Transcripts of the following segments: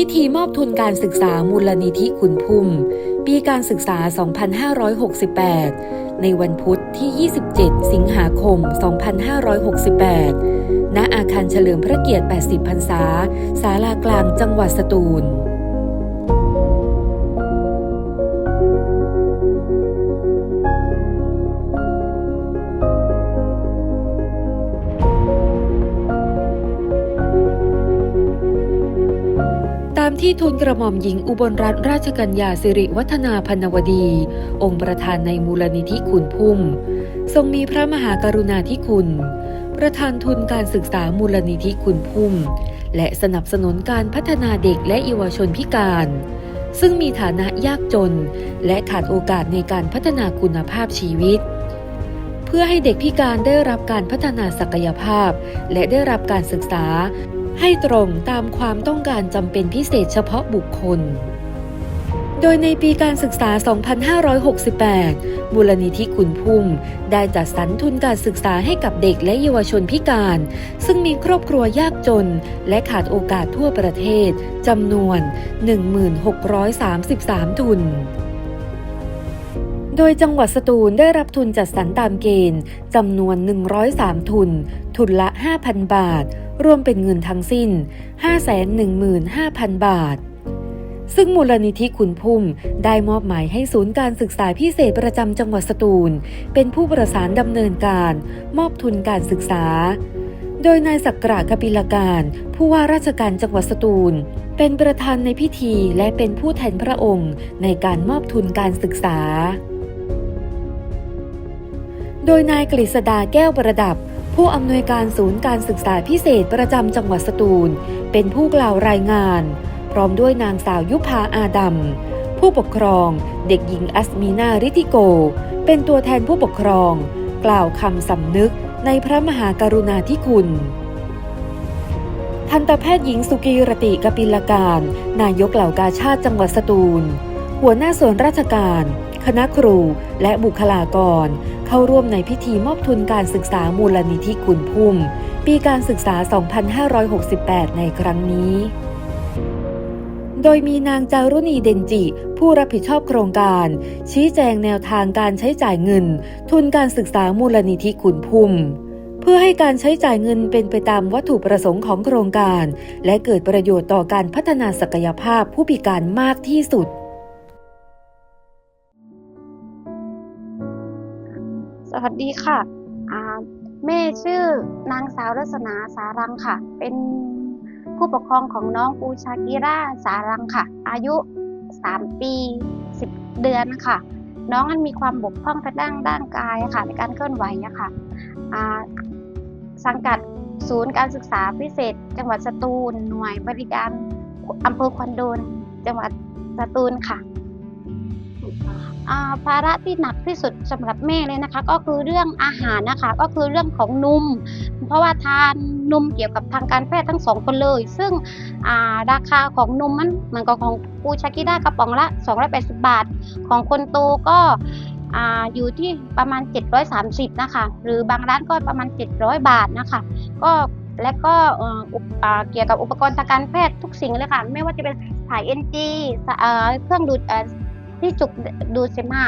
พิธีมอบทุนการศึกษามูลนิธิขุนพุ่ม ปีการศึกษา 2568 ในวันพุธที่ 27 สิงหาคม 2568 ณ อาคารเฉลิมพระเกียรติ 80 พรรษา ศาลากลางจังหวัดสตูล ที่ทูลกระหม่อมหญิงอุบลรัตนราชกัญญาสิริวัฒนาพันวดี องค์ประธานในมูลนิธิขุนพุ่ม ทรงมีพระมหากรุณาธิคุณ ประธานทุนการศึกษามูลนิธิขุนพุ่ม และสนับสนุนการพัฒนาเด็กและเยาวชนพิการ ซึ่งมีฐานะยากจน และขาดโอกาสในการพัฒนาคุณภาพชีวิต เพื่อให้เด็กพิการได้รับการพัฒนาศักยภาพ และได้รับการศึกษา ให้ตรงตามความต้องการจำเป็นพิเศษเฉพาะบุคคล โดยในปีการศึกษา 2568 มูลนิธิขุนพุ่ม ได้จัดสรรทุนการศึกษาให้กับเด็กและเยาวชนพิการ ซึ่งมีครอบครัวยากจน และขาดโอกาสทั่วประเทศจำนวน 1633 ทุนโดยจังหวัดสตูลได้รับทุนจัดสรรตามเกณฑ์จำนวน 103 ทุน ทุนละ 5,000 บาท รวมเป็นเงินทั้งสิ้น 515,000 บาท ซึ่งมูลนิธิขุนพุ่มได้มอบหมายให้ศูนย์การศึกษาพิเศษประจำจังหวัดสตูล เป็นผู้ประสานดำเนินการ มอบทุนการศึกษา โดยนายสักกระกปิลการ ผู้ว่าราชการจังหวัดสตูล เป็นประธานในพิธีและเป็นผู้แทนพระองค์ ในการมอบทุนการศึกษา โดยนายกฤษดาแก้วประดับ ผู้อำนวยการศูนย์การศึกษาพิเศษประจำจังหวัดสตูล เป็นผู้กล่าวรายงาน พร้อมด้วยนางสาวยุพาอาดัมผู้ปกครองเด็กหญิงอัสมีนาริติโก เป็นตัวแทนผู้ปกครอง กล่าวคำสำนึกในพระมหากรุณาธิคุณ ทันตแพทย์หญิงสุกีรติกปิลการ นายกเหล่ากาชาติจังหวัดสตูล หัวหน้าส่วนราชการ คณะครูและบุคลากร เข้าร่วมในพิธีมอบทุนการศึกษามูลนิธิขุนพุ่ม ปีการศึกษา 2568 ในครั้งนี้ โดยมีนางจารุณีเดนจิ ผู้รับผิดชอบโครงการ ชี้แจงแนวทางการใช้จ่ายเงิน ทุนการศึกษามูลนิธิขุนพุ่มเพื่อให้การใช้จ่ายเงินเป็นไปตามวัตถุประสงค์ของโครงการ และเกิดประโยชน์ต่อการพัฒนาศักยภาพผู้พิการมากที่สุด วัสดีค่ะแม่ชื่อนางสาวรัศนาสารังค่ะ เป็นผู้ปกครองของน้องปูชากิราสารังค่ะ อายุ 3 ปี 10 เดือนค่ะ น้องนั้นมีความบกพร่องทางด้านด้านกายค่ะ ในการเคลื่อนไหวค่ะสังกัดศูนย์การศึกษาพิเศษ จังหวัดสตูล หน่วยบริการอำเภอควนโดน จังหวัดสตูลค่ะ ภาระที่หนักที่สุดสำหรับแม่เลยนะคะ ก็คือเรื่องอาหารนะคะ ก็คือเรื่องของนม เพราะว่าทานนมเกี่ยวกับทางการแพทย์ทั้งสองคนเลย ซึ่งาราคาของนมมันเหมือนกับของปูชากิด้ากระป๋องละ 280 บาท ของคนโตก็อ่าอยู่ที่ประมาณ 730 นะคะ หรือบางร้านก็ประมาณ 700 บาทนะคะ ก็และก็เกี่ยวกับอุปกรณ์ทางการแพทย์ทุกสิ่งเลยค่ะ ไม่ว่าจะเป็นสาย NG เอ่อเครื่องดูด ที่จุกดูดเสมหะ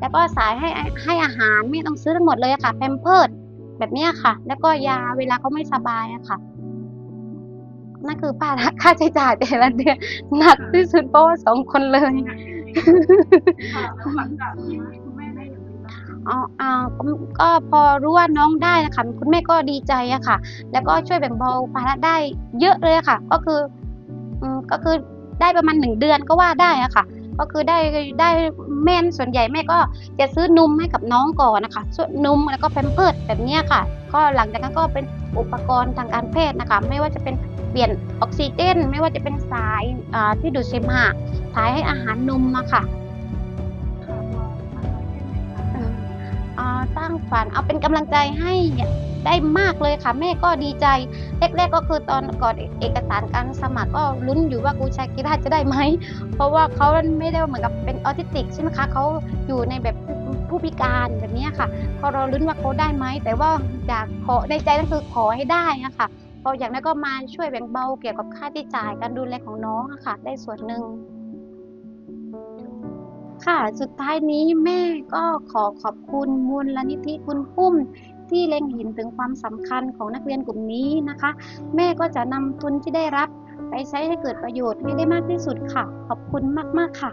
แล้วก็สายให้ให้อาหารไม่ต้องซื้อทั้งหมดเลยอะค่ะแพมเพิร์ดแบบเนี้ยค่ะ แล้วก็ยาเวลาเขาไม่สบายอะค่ะนั่นคือภาระค่าใช้จ่ายแต่ละเดือนหนักที่สุดเพราะว่าสองคนเลยหลังจากที่คุณแม่ได้อย่างนี้บ้างอ๋ออ่าก็ก็พอรู้ว่าน้องได้นะคะคุณแม่ก็ดีใจอะค่ะ แล้วก็ช่วยแบ่งเบาภาระได้เยอะเลยอะค่ะ ก็คืออืมก็คือได้ประมาณหนึ่งเดือนก็ว่าได้อะค่ะ ก็คือได้ได้แม่นส่วนใหญ่แม่ก็จะซื้อนมให้กับน้องก่อนนะคะส่วนนมแล้วก็แพมเพิร์ดแบบเนี้ยค่ะ ก็หลังจากนั้นก็เป็นอุปกรณ์ทางการแพทย์นะคะ ไม่ว่าจะเป็นเปลี่ยนออกซิเจน ไม่ว่าจะเป็นสายอ่าที่ดูดเสมหะสายให้อาหารนมอะค่ะอ่าสร้างฝันเอาเป็นกำลังใจให้ ได้มากเลยค่ะ แม่ก็ดีใจแรกๆก็คือตอนก่อนเอกสารการสมัครก็ลุ้นอยู่ว่ากูชากิราจะได้ไหมเพราะว่าเขาไม่ได้เหมือนกับเป็นออทิสติกใช่ไหมคะเขาอยู่ในแบบผู้พิการแบบนี้ค่ะพอเราลุ้นว่าเขาได้ไหมแต่ว่าอยากขอในใจก็คือขอให้ได้อะคะพออย่างนั้นก็มาช่วยแบ่งเบาเกี่ยวกับค่าใช้จ่ายการดูแลของน้องะค่ะ ได้ส่วนหนึ่งค่ะ สุดท้ายนี้แม่ก็ขอขอบคุณมูลนิธิคุณพุ่ม ที่เล็งเห็นถึงความสำคัญของนักเรียนกลุ่มนี้นะคะ แม่ก็จะนำทุนที่ได้รับ ไปใช้ให้เกิดประโยชน์ให้ได้มากที่สุดค่ะ ขอบคุณมาก ๆ ค่ะ